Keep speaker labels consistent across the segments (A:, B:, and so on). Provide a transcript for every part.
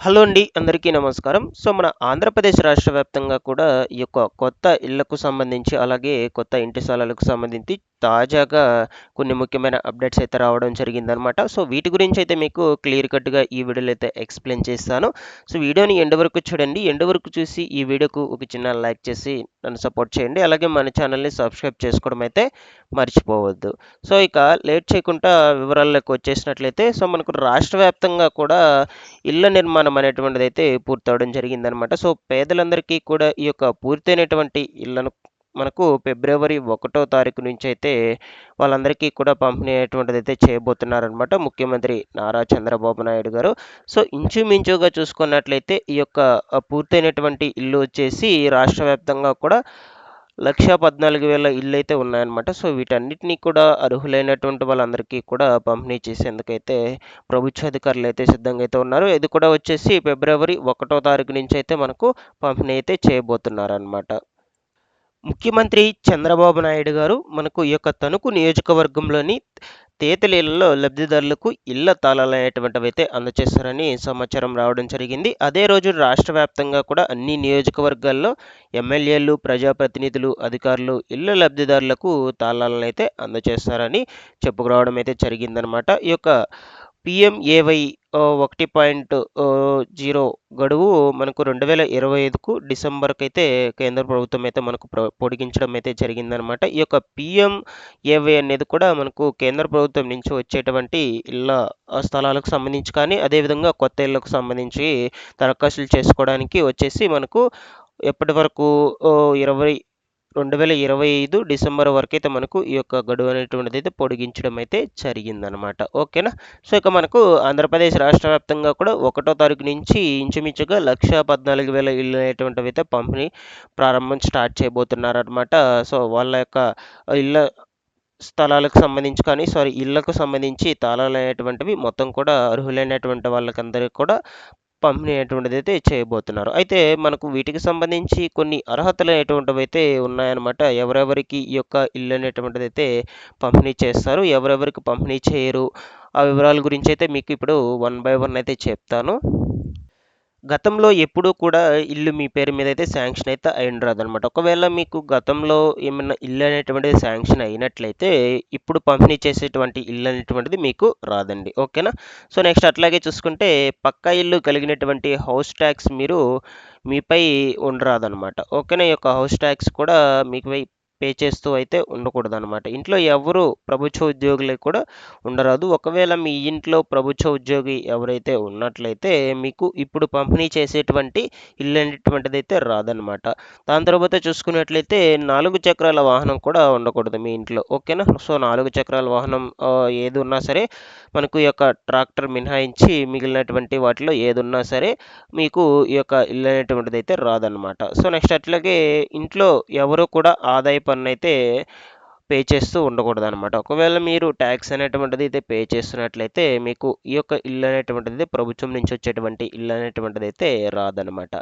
A: Hello అండి అందరికీ నమస్కారం. సో మన ఆంధ్రప్రదేశ్ రాష్ట్ర వ్యాప్తంగా కూడా ఈ యొక్క కొత్త ఇళ్ళకు సంబంధించి అలాగే కొత్త ఇంటి స్థలాలకు సంబంధించి తాజాగా కొన్ని ముఖ్యమైన అప్డేట్స్ అయితే రావడం జరిగిందనమాట సో వీటి గురించి అయితే మీకు క్లియర్ కట్గా ఈ వీడియోలో అయితే ఎక్స్ప్లెయిన్ చేస్తాను. సో వీడియోని ఎండ్ వరకు చూడండి. ఎండ్ వరకు చూసి ఈ వీడియోకు ఒక చిన్న లైక్ చేసి నన్ను సపోర్ట్ చేయండి. అలాగే మన ఛానల్ని సబ్స్క్రైబ్ చేసుకోవడం అయితే మర్చిపోవద్దు. సో ఇక లేట్ చేయకుండా వివరాల్లోకి వచ్చేసినట్లయితే సో మనకు రాష్ట్ర వ్యాప్తంగా కూడా ఇళ్ళ నిర్మాణం అనేటువంటిది అయితే పూర్తవడం జరిగిందనమాట సో పేదలందరికీ కూడా ఈ యొక్క పూర్తయినటువంటి ఇళ్ళను మనకు ఫిబ్రవరి ఒకటో తారీఖు నుంచి అయితే వాళ్ళందరికీ కూడా పంపిణీ అయ్యేటువంటిది అయితే చేయబోతున్నారనమాట ముఖ్యమంత్రి నారా చంద్రబాబు నాయుడు గారు. సో ఇంచుమించుగా చూసుకున్నట్లయితే ఈ యొక్క పూర్తయినటువంటి ఇల్లు వచ్చేసి రాష్ట్ర వ్యాప్తంగా కూడా లక్ష పద్నాలుగు వేల ఇళ్ళు అయితే ఉన్నాయన్నమాట. సో వీటన్నిటినీ కూడా అర్హులైనటువంటి వాళ్ళందరికీ కూడా పంపిణీ చేసేందుకైతే ప్రభుత్వ అధికారులు అయితే సిద్ధంగా అయితే ఉన్నారు. ఇది కూడా వచ్చేసి ఫిబ్రవరి ఒకటో తారీఖు నుంచి అయితే మనకు పంపిణీ అయితే చేయబోతున్నారనమాట ముఖ్యమంత్రి చంద్రబాబు నాయుడు గారు మనకు ఈ యొక్క తణుకు నియోజకవర్గంలోని తేతలీలలో లబ్ధిదారులకు ఇళ్ళ తాళాలు అనేటువంటివి అయితే అందజేస్తారని సమాచారం రావడం జరిగింది. అదే రోజు రాష్ట్ర వ్యాప్తంగా కూడా అన్ని నియోజకవర్గాల్లో ఎమ్మెల్యేలు ప్రజాప్రతినిధులు అధికారులు ఇళ్ళ లబ్ధిదారులకు తాళాలను అయితే అందజేస్తారని చెప్పుకురావడం అయితే జరిగిందనమాట. ఈ యొక్క పిఎంఏవై ఒకటి పాయింట్ జీరో గడువు మనకు రెండు వేల ఇరవై ఐదుకు డిసెంబర్కి అయితే కేంద్ర ప్రభుత్వం అయితే మనకు పొడిగించడం అయితే జరిగిందనమాట. ఈ యొక్క పిఎంఏవై అనేది కూడా మనకు కేంద్ర ప్రభుత్వం నుంచి వచ్చేటువంటి ఇళ్ళ స్థలాలకు సంబంధించి కానీ అదేవిధంగా కొత్త ఇళ్ళకు సంబంధించి దరఖాస్తులు చేసుకోవడానికి వచ్చేసి మనకు ఎప్పటి వరకు ఇరవై రెండు వేల ఇరవై ఐదు డిసెంబర్ వరకు అయితే మనకు ఈ యొక్క గడువు అనేటువంటిది అయితే పొడిగించడం అయితే జరిగిందనమాట ఓకేనా? సో ఇక మనకు ఆంధ్రప్రదేశ్ రాష్ట్ర వ్యాప్తంగా కూడా ఒకటో తారీఖు నుంచి ఇంచుమించుగా లక్ష పద్నాలుగు వేల ఇళ్ళు అనేటువంటివి అయితే పంపిణీ ప్రారంభం స్టార్ట్ చేయబోతున్నారనమాట సో వాళ్ళ యొక్క ఇళ్ళ స్థలాలకు సంబంధించి కానీ సారీ ఇళ్ళకు సంబంధించి తాళాలు అనేటువంటివి మొత్తం కూడా అర్హులైనటువంటి వాళ్ళకందరికీ కూడా పంపిణీ అనేటువంటిది అయితే చేయబోతున్నారు. అయితే మనకు వీటికి సంబంధించి కొన్ని అర్హతలు అనేటువంటివి అయితే ఉన్నాయన్నమాట. ఎవరెవరికి ఈ యొక్క ఇల్లు అనేటువంటిది అయితే పంపిణీ చేస్తారు ఎవరెవరికి పంపిణీ చేయరు ఆ వివరాల గురించి అయితే మీకు ఇప్పుడు వన్ బై వన్ అయితే చెప్తాను. గతంలో ఎప్పుడూ కూడా ఇల్లు మీ పేరు మీద అయితే శాంక్షన్ అయితే అయిన రాదనమాట ఒకవేళ మీకు గతంలో ఏమైనా ఇల్లు అనేటువంటిది శాంక్షన్ అయినట్లయితే ఇప్పుడు పంపిణీ చేసేటువంటి ఇల్లు అనేటువంటిది మీకు రాదండి. ఓకేనా? సో నెక్స్ట్ అట్లాగే చూసుకుంటే పక్కా ఇల్లు కలిగినటువంటి హౌస్ ట్యాక్స్ మీరు మీపై ఉండరాదనమాట ఓకేనా? ఈ యొక్క హౌస్ ట్యాక్స్ కూడా మీకు పే చేస్తూ అయితే ఉండకూడదు అనమాట ఇంట్లో ఎవరు ప్రభుత్వ ఉద్యోగులు కూడా ఉండరాదు. ఒకవేళ మీ ఇంట్లో ప్రభుత్వ ఉద్యోగి ఎవరైతే ఉన్నట్లయితే మీకు ఇప్పుడు పంపిణీ చేసేటువంటి ఇల్లు అనేటువంటిది అయితే రాదనమాట దాని తర్వాత చూసుకున్నట్లయితే నాలుగు చక్రాల వాహనం కూడా ఉండకూడదు మీ ఇంట్లో. ఓకేనా? సో నాలుగు చక్రాల వాహనం ఏది ఉన్నా సరే మనకు ఈ యొక్క ట్రాక్టర్ మినహాయించి మిగిలినటువంటి వాటిలో ఏది ఉన్నా సరే మీకు ఈ యొక్క ఇల్లు అనేటువంటిది అయితే రాదనమాట సో నెక్స్ట్ అట్లాగే ఇంట్లో ఎవరు కూడా ఆదాయ పన్ను అయితే పే చేస్తూ ఉండకూడదు అనమాట ఒకవేళ మీరు ట్యాక్స్ అనేటువంటిది అయితే పే చేస్తున్నట్లయితే మీకు ఈ యొక్క ఇల్లు అనేటువంటిది ప్రభుత్వం నుంచి వచ్చేటువంటి ఇల్లు అనేటువంటిది అయితే రాదనమాట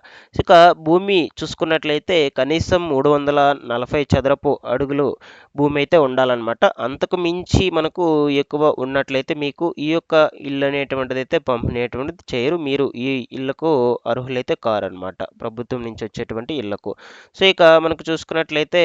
A: ఇక భూమి చూసుకున్నట్లయితే కనీసం మూడు వందల నలభై చదరపు అడుగులు భూమి అయితే ఉండాలన్నమాట. అంతకు మించి మనకు ఎక్కువ ఉన్నట్లయితే మీకు ఈ యొక్క ఇల్లు అనేటువంటిది అయితే పంపిణీ అనేటువంటిది చేయరు. మీరు ఈ ఇళ్ళకు అర్హులైతే కారనమాట ప్రభుత్వం నుంచి వచ్చేటువంటి ఇళ్ళకు. సో ఇక మనకు చూసుకున్నట్లయితే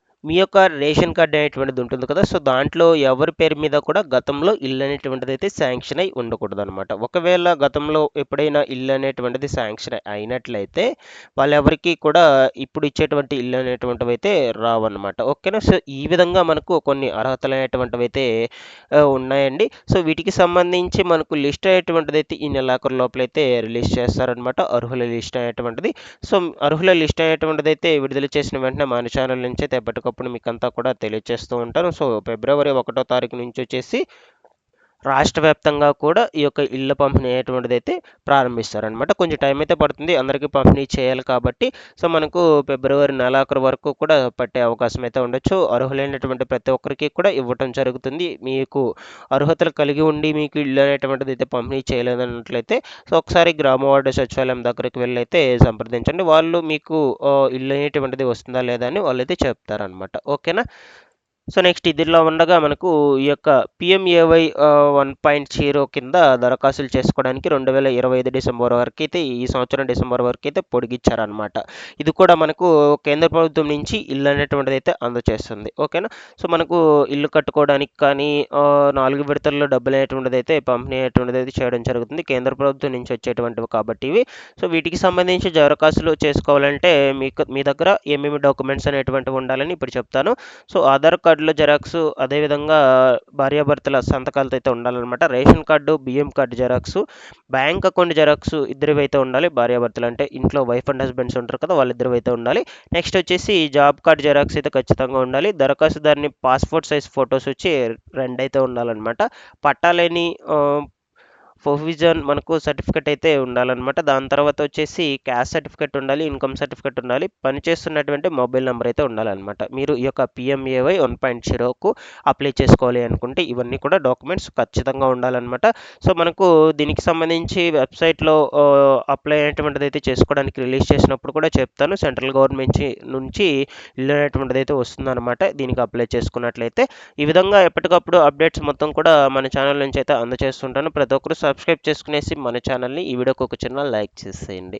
A: మీ యొక్క రేషన్ కార్డ్ అనేటువంటిది ఉంటుంది కదా సో దాంట్లో ఎవరి పేరు మీద కూడా గతంలో ఇల్లు అనేటువంటిది అయితే శాంక్షన్ అయి ఉండకూడదు అనమాట ఒకవేళ గతంలో ఎప్పుడైనా ఇల్లు అనేటువంటిది శాంక్షన్ అయినట్లయితే వాళ్ళెవరికి కూడా ఇప్పుడు ఇచ్చేటువంటి ఇల్లు అనేటువంటివి అయితే రావన్నమాట. ఓకేనా? సో ఈ విధంగా మనకు కొన్ని అర్హతలు అనేటువంటివి అయితే ఉన్నాయండి. సో వీటికి సంబంధించి మనకు లిస్ట్ అనేటువంటిది అయితే ఈ నెలాఖరు లోపల అయితే రిలీజ్ చేస్తారనమాట అర్హుల లిస్ట్ అనేటువంటిది. సో అర్హుల లిస్ట్ అనేటువంటిది అయితే విడుదల చేసిన వెంటనే మన ఛానల్ నుంచి అయితే ఎప్పటికప్పుడు మీకు అంతా కూడా తెలియజేస్తూ ఉంటాను. సో ఫిబ్రవరి ఒకటో తారీఖు నుంచి వచ్చేసి రాష్ట్ర వ్యాప్తంగా కూడా ఈ యొక్క ఇళ్ళ పంపిణీ అనేటువంటిది అయితే ప్రారంభిస్తారనమాట కొంచెం టైం అయితే పడుతుంది. అందరికీ పంపిణీ చేయాలి కాబట్టి. సో మనకు ఫిబ్రవరి నెలాఖరు వరకు కూడా పట్టే అవకాశం అయితే ఉండొచ్చు. అర్హులైనటువంటి ప్రతి ఒక్కరికి కూడా ఇవ్వటం జరుగుతుంది. మీకు అర్హతలు కలిగి ఉండి మీకు ఇల్లు అనేటువంటిది అయితే పంపిణీ చేయలేదన్నట్లయితే సో ఒకసారి గ్రామ వార్డు సచివాలయం దగ్గరికి వెళ్ళి అయితే సంప్రదించండి. వాళ్ళు మీకు ఇల్లు అనేటువంటిది వస్తుందా లేదా అని వాళ్ళు అయితే చెప్తారనమాట ఓకేనా? సో నెక్స్ట్ ఇదిలో ఉండగా మనకు ఈ యొక్క పిఎంఏవై వన్ పాయింట్ జీరో కింద దరఖాస్తులు చేసుకోవడానికి రెండు వేల ఇరవై ఐదు డిసెంబర్ వరకు అయితే ఈ సంవత్సరం డిసెంబర్ వరకు అయితే పొడిగించారనమాట ఇది కూడా మనకు కేంద్ర ప్రభుత్వం నుంచి ఇల్లు అనేటువంటిది అయితే అందజేస్తుంది ఓకేనా? సో మనకు ఇల్లు కట్టుకోవడానికి కానీ నాలుగు విడతల్లో డబ్బులు అనేటువంటిది అయితే పంపిణీ అనేటువంటిది అయితే చేయడం జరుగుతుంది. కేంద్ర ప్రభుత్వం నుంచి వచ్చేటువంటివి కాబట్టి ఇవి. సో వీటికి సంబంధించి దరఖాస్తులు చేసుకోవాలంటే మీకు మీ దగ్గర ఏమేమి డాక్యుమెంట్స్ అనేటువంటివి ఉండాలని ఇప్పుడు చెప్తాను. సో ఆధార్ కార్డులో జెరాక్స్ అదేవిధంగా భార్యాభర్తల సంతకాలతో అయితే ఉండాలన్నమాట. రేషన్ కార్డు బియ్యం card xerox bank account xerox ఇద్దరివి అయితే ఉండాలి. భార్యాభర్తలు అంటే ఇంట్లో వైఫ్ అండ్ హస్బెండ్స్ ఉంటారు కదా వాళ్ళిద్దరు అయితే ఉండాలి. నెక్స్ట్ వచ్చేసి జాబ్ కార్డు జెరాక్స్ అయితే ఖచ్చితంగా ఉండాలి. దరఖాస్తుదారుని పాస్పోర్ట్ సైజ్ ఫొటోస్ వచ్చి రెండు అయితే ఉండాలన్నమాట. పట్టాలేని ప్రొవిజన్ మనకు సర్టిఫికేట్ అయితే ఉండాలన్నమాట. దాని తర్వాత వచ్చేసి క్యాస్ట్ సర్టిఫికేట్ ఉండాలి ఇన్కమ్ సర్టిఫికేట్ ఉండాలి పనిచేస్తున్నటువంటి మొబైల్ నెంబర్ అయితే ఉండాలన్నమాట. మీరు ఈ యొక్క పిఎంఏవై వన్ పాయింట్ జీరోకు అప్లై చేసుకోవాలి అనుకుంటే ఇవన్నీ కూడా డాక్యుమెంట్స్ ఖచ్చితంగా ఉండాలన్నమాట. సో మనకు దీనికి సంబంధించి వెబ్సైట్లో అప్లై అయినటువంటిది అయితే చేసుకోవడానికి రిలీజ్ చేసినప్పుడు కూడా చెప్తాను. సెంట్రల్ గవర్నమెంట్ నుంచి ఇల్లు అయితే వస్తుందన్నమాట. దీనికి అప్లై చేసుకున్నట్లయితే. ఈ విధంగా ఎప్పటికప్పుడు అప్డేట్స్ మొత్తం కూడా మన ఛానల్ నుంచి అయితే అందజేస్తుంటాను ప్రతి ఒక్కరు సబ్స్క్రైబ్ చేసుకునేసి మన ఛానల్ని ఈ వీడియోకి ఒక చిన్న లైక్ చేసేయండి.